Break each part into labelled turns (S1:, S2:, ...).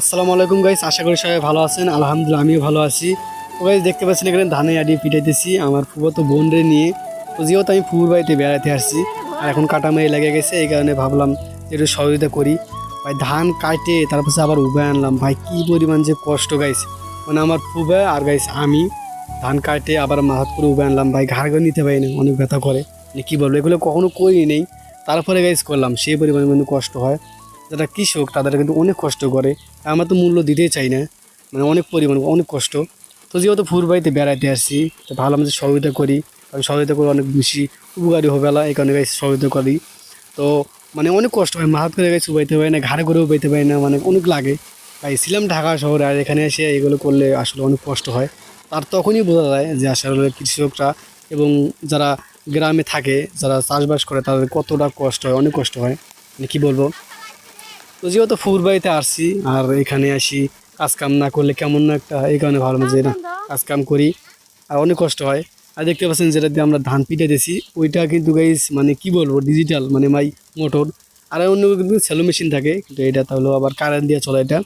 S1: আসসালামু আলাইকুম গাইস আশা করি সবাই ভালো আছেন। আলহামদুলিল্লাহ, আমিও ভালো আছি। তো গাইস দেখতে পাচ্ছেন এখানে ধানে আডি পিটাইতেছি। আমার ফুবো তো বোন রে নিয়ে। তো যেহেতু আমি ফুবুর বাড়িতে বেড়াতে আসছি, আর এখন কাটামারি লেগে গেছে, এই কারণে ভাবলাম একটু সহযোগিতা করি। ভাই, ধান কাটে, তারপর আবার উবে আনলাম। ভাই, কি পরিমাণ যে কষ্ট গাইস মানে আমার ফুবে আর গাইস আমি ধান কাটে, আবার মাথাত করে উবে আনলাম। ভাই, ঘাড় ঘর নিতে পারি না, অনেক ব্যথা করে। মানে কী বলব, এগুলো কখনো করি নেই তারপরে গাইস করলাম, সেই পরিমাণে কিন্তু কষ্ট হয়। যারা কৃষক তাদের কিন্তু অনেক কষ্ট করে। আমরা তো মূল্য দিতেই চাই না। মানে অনেক পরিমাণ, অনেক কষ্ট। তো যেহেতু ফুর বাড়িতে বেড়াইতে আসছি, তো ভালো আমাদের সহযোগিতা করি। আমি সহযোগিতা করে অনেক বেশি উপকারী হবে না এই কারণে সহযোগিতা করি। তো মানে অনেক কষ্ট হয়, মাহাত করে গাইছে উবাইতে পারি না, ঘাড়ে করে উবাইতে পারি না মানে অনেক লাগে। তাই ছিলাম ঢাকা শহরে, আর এখানে এসে এগুলো করলে আসলে অনেক কষ্ট হয়। তার তখনই বোঝা যায় যে আসলে কৃষকরা এবং যারা গ্রামে থাকে, যারা চাষবাস করে, তাদের কতটা কষ্ট হয়, অনেক কষ্ট হয়। মানে কী বলব? তো যেহেতু ফুর বাড়িতে আসছি, আর এখানে আসি, কাজ কাম না করলে কেমন না একটা, এই কারণে ভালো যে না, কাজ কাম করি, আর অনেক কষ্ট হয়। আর দেখতে পাচ্ছেন যেটা দিয়ে আমরা ধান পিটে দিয়েছি ওইটা কিন্তু গাইস মানে কি বলব ডিজিটাল মানে মাই মোটর। আর অন্য কিন্তু সেলো মেশিন থাকে, কিন্তু এটা তাহলে আবার কারেন্ট দিয়ে চলে এটা।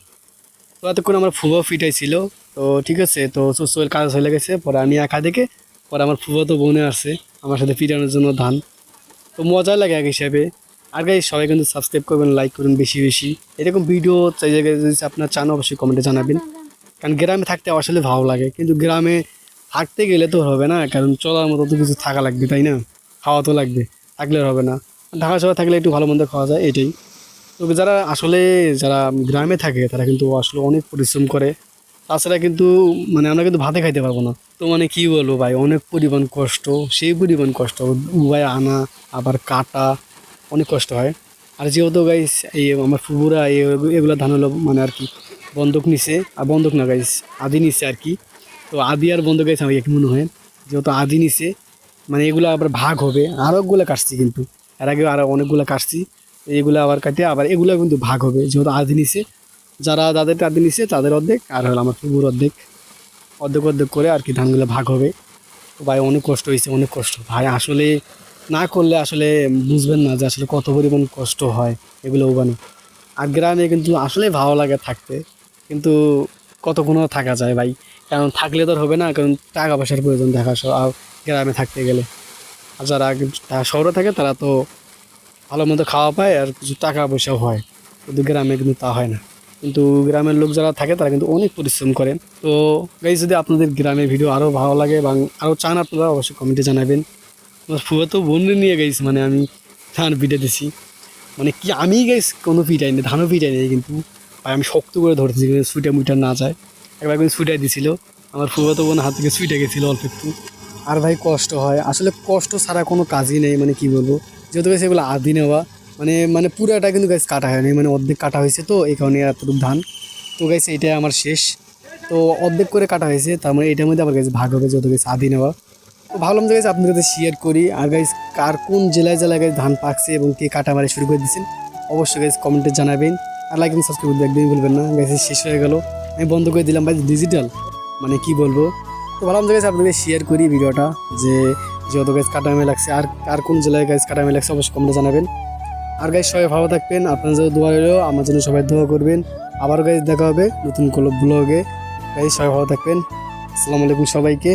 S1: তো এতক্ষণ আমার ফুবা ফিটাই ছিল তো ঠিক আছে, তো সুস্থের কাজ হয়ে গেছে, পরে আমি একা দেখে পরে আমার ফুবা তো বোনে আসছে, আমার সাথে ফিটানোর জন্য ধান। তো মজা লাগে এক হিসাবে। আর গাই সবাই কিন্তু সাবস্ক্রাইব করবেন লাইক করবেন বেশি বেশি। এরকম ভিডিও চাই জায়গায় যদি আপনার চান অবশ্যই কমেন্টে জানাবেন। কারণ গ্রামে থাকতে আসলে ভালো লাগে, কিন্তু গ্রামে থাকতে গেলে তো হবে না, কারণ চলার মতো তো কিছু থাকা লাগবে, তাই না? খাওয়া তো লাগবে, থাকলে হবে না। ঢাকা শহরে থাকলে একটু ভালো মন্দ খাওয়া যায়, এটাই। তবে যারা আসলে, যারা গ্রামে থাকে, তারা কিন্তু আসলে অনেক পরিশ্রম করে। তাছাড়া কিন্তু মানে আমরা কিন্তু ভাতে খাইতে পারব না। তো মানে কি বলব ভাই, অনেক পরিমাণ কষ্ট, সেই পরিমাণ কষ্ট। উবায় আনা, আবার কাটা অনেক কষ্ট হয়। আর যেহেতু গাইস এই আমার ফুবুরা এগুলো ধান হলো মানে আর কি বন্ধক নিছে, আর বন্ধক না গাইস আদি নিছে আর কি। তো আদি আর বন্ধক গাইছে আমার কি মনে হয়, যেহেতু আদি নিছে মানে এগুলো আবার ভাগ হবে আরোগুলো কাটছি কিন্তু। এর আগে আরও অনেকগুলো কাটছি, এগুলো আবার কাটে, আবার এগুলো কিন্তু ভাগ হবে, যেহেতু আদি নিছে। যারা যাদের আদি নিছে, তাদের অর্ধেক, আর হলো আমার ফুবুর অর্ধেক। অর্ধেক অর্ধেক করে আর কি ধানগুলো ভাগ হবে। তো ভাই অনেক কষ্ট হয়েছে অনেক কষ্ট। ভাই আসলে না করলে আসলে বুঝবেন না যে আসলে কত পরিমাণ কষ্ট হয় এগুলো উবানো। আর গ্রামে কিন্তু আসলে ভালো লাগে থাকতে, কিন্তু কতক্ষণও থাকা যায় ভাই। কারণ থাকলে তো হবে না, কারণ টাকা পয়সার প্রয়োজন দেখা গ্রামে থাকতে গেলে। আর যারা শহরে থাকে তারা তো ভালো মতো খাওয়া পায় আর কিছু টাকা পয়সাও হয়। কিন্তু গ্রামে কিন্তু তা হয় না। কিন্তু গ্রামের লোক যারা থাকে তারা কিন্তু অনেক পরিশ্রম করেন তো গাই যদি আপনাদের গ্রামের ভিডিও আরও ভালো লাগে এবং আরও চান আপনারা, অবশ্যই কমেন্টে জানাবেন। আমার ফুয়া তো বন্ধু নিয়ে গেছি মানে আমি ধান পিটে দিছি মানে কি আমি গেছি, কোনো পিটাই নেই, ধানও পিটাই নেই কিন্তু। ভাই আমি শক্ত করে কিন্তু সুইটা মুইটা না যায়। একবার কিন্তু সুইটাই দিছিল, আমার ফুয়া তো বোন হাত থেকে সুইটে গেছিল অল্প একটু। আর ভাই কষ্ট হয়, আসলে কষ্ট ছাড়া কোনো কাজই নেই মানে কি বলব? যেহেতু গেছে এগুলো আধি নেওয়া মানে মানে পুরোটা কিন্তু গাছ কাটা হয়নি মানে অর্ধেক কাটা হয়েছে তো, এই কারণে এতটুকু ধান। তো গাইছে এটাই আমার শেষ। তো অর্ধেক করে কাটা হয়েছে, তার মানে এটার মধ্যে আবার গেছে ভাগ হবে যত গেছে আধি নেওয়া তো ভাবলাম যে গাইছে আপনাদের শেয়ার করি। আর গাইজ কার কোন জেলায় জেলায় গাইজ ধান পাকছে এবং কে কাটা মারি শুরু করে দিচ্ছেন অবশ্যই গাইজ কমেন্টে জানাবেন। আর লাইক এবং সাবস্ক্রাইব করতে একদমই বলবেন না। গাইছে শেষ হয়ে গেল। আমি বন্ধ করে দিলাম ভাই ডিজিটাল মানে কি বলব? তো ভাবলাম যে গাইছে আপনাদের শেয়ার করি ভিডিওটা, যে যত গাইজ কাটামে লাগছে, আর কার কোন জেলায় গাইজ কাটামে লাগছে অবশ্যই কমেন্টে জানাবেন। আর গাইজ সবাই ভালো থাকবেন আপনার জন্য দোয়া রইল, আমার জন্য সবাই দোয়া করবেন। আবার গাইজ দেখা হবে নতুন কোনো ব্লগে গাইজ সবাই ভালো থাকবেন। আসসালামু আলাইকুম সবাইকে।